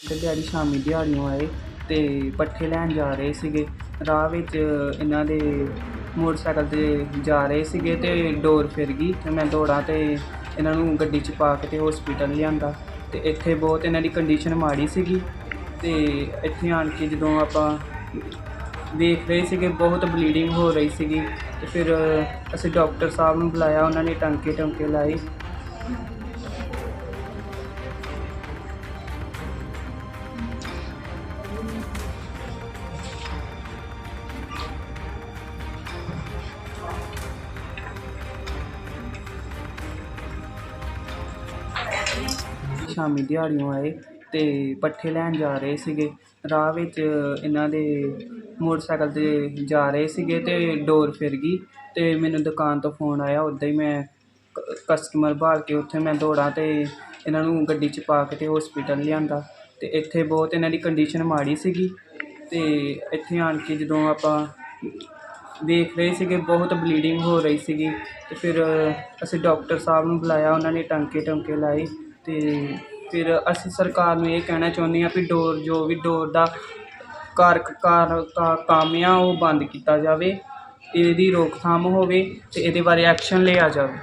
ਤੇ ਡੈਡੀ ਸ਼ਾਮੀ ਦਿਹਾੜੀਓਂ ਆਏ ਤੇ ਪੱਠੇ ਲੈਣ ਜਾ ਰਹੇ ਸੀਗੇ। ਰਾਹ ਵਿੱਚ ਇਹਨਾਂ ਦੇ ਮੋਟਰਸਾਈਕਲ ਤੇ ਜਾ ਰਹੇ ਸੀਗੇ ਤੇ ਡੋਰ ਫਿਰ ਗਈ ਤੇ ਮੈਂ ਦੌੜਾਂ ਤੇ ਇਹਨਾਂ ਨੂੰ ਗੱਡੀ 'ਚ ਪਾ ਕੇ ਤੇ ਹਸਪੀਟਲ ਲਿਆਂਦਾ। ਤੇ ਇੱਥੇ ਬਹੁਤ ਇਹਨਾਂ ਦੀ ਕੰਡੀਸ਼ਨ ਮਾੜੀ ਸੀਗੀ ਤੇ ਇੱਥੇ ਆਣ ਕੇ ਜਦੋਂ ਆਪਾਂ ਦੇਖ ਰਹੇ ਸੀਗੇ, ਬਹੁਤ ਬਲੀਡਿੰਗ ਹੋ ਰਹੀ ਸੀਗੀ ਤੇ ਫਿਰ ਅਸੀਂ ਡਾਕਟਰ ਸਾਹਿਬ ਨੂੰ ਬੁਲਾਇਆ, ਉਹਨਾਂ ਨੇ ਟਾਂਕੇ ਟੰਕੇ ਲਾਏ। ਸ਼ਾਮੀ ਦਿਹਾੜੀਓਂ ਆਏ ਅਤੇ ਪੱਠੇ ਲੈਣ ਜਾ ਰਹੇ ਸੀਗੇ। ਰਾਹ ਵਿੱਚ ਇਹਨਾਂ ਦੇ ਮੋਟਰਸਾਈਕਲ ਤੇ ਜਾ ਰਹੇ ਸੀਗੇ ਅਤੇ ਡੋਰ ਫਿਰ ਗਈ ਅਤੇ ਮੈਨੂੰ ਦੁਕਾਨ ਤੋਂ ਫੋਨ ਆਇਆ, ਉੱਦਾਂ ਹੀ ਮੈਂ ਕਸਟਮਰ ਭਾਲ ਕੇ ਉੱਥੇ ਮੈਂ ਦੌੜਾਂ ਅਤੇ ਇਹਨਾਂ ਨੂੰ ਗੱਡੀ 'ਚ ਪਾ ਕੇ ਅਤੇ ਹਸਪੀਟਲ ਲਿਆਂਦਾ ਅਤੇ ਇੱਥੇ ਬਹੁਤ ਇਹਨਾਂ ਦੀ ਕੰਡੀਸ਼ਨ ਮਾੜੀ ਸੀਗੀ ਅਤੇ ਇੱਥੇ ਆਣ ਕੇ ਜਦੋਂ ਆਪਾਂ ਵੇਖ ਰਹੇ ਸੀਗੇ, ਬਹੁਤ ਬਲੀਡਿੰਗ ਹੋ ਰਹੀ ਸੀਗੀ ਅਤੇ ਫਿਰ ਅਸੀਂ ਡਾਕਟਰ ਸਾਹਿਬ ਨੂੰ ਬੁਲਾਇਆ, ਉਹਨਾਂ ਨੇ ਟਾਂਕੇ ਟੁੰਕੇ ਲਾਏ ਅਤੇ ਫਿਰ ਅਸੀਂ ਸਰਕਾਰ ਨੂੰ ਇਹ ਕਹਿਣਾ ਚਾਹੁੰਦੇ ਹਾਂ ਵੀ ਡੋਰ, ਜੋ ਵੀ ਡੋਰ ਦਾ ਕਾਰ ਕਾਰ ਕੰਮ ਆ, ਉਹ ਬੰਦ ਕੀਤਾ ਜਾਵੇ, ਇਹਦੀ ਰੋਕਥਾਮ ਹੋਵੇ ਅਤੇ ਇਹਦੇ ਬਾਰੇ ਐਕਸ਼ਨ ਲਿਆ ਜਾਵੇ।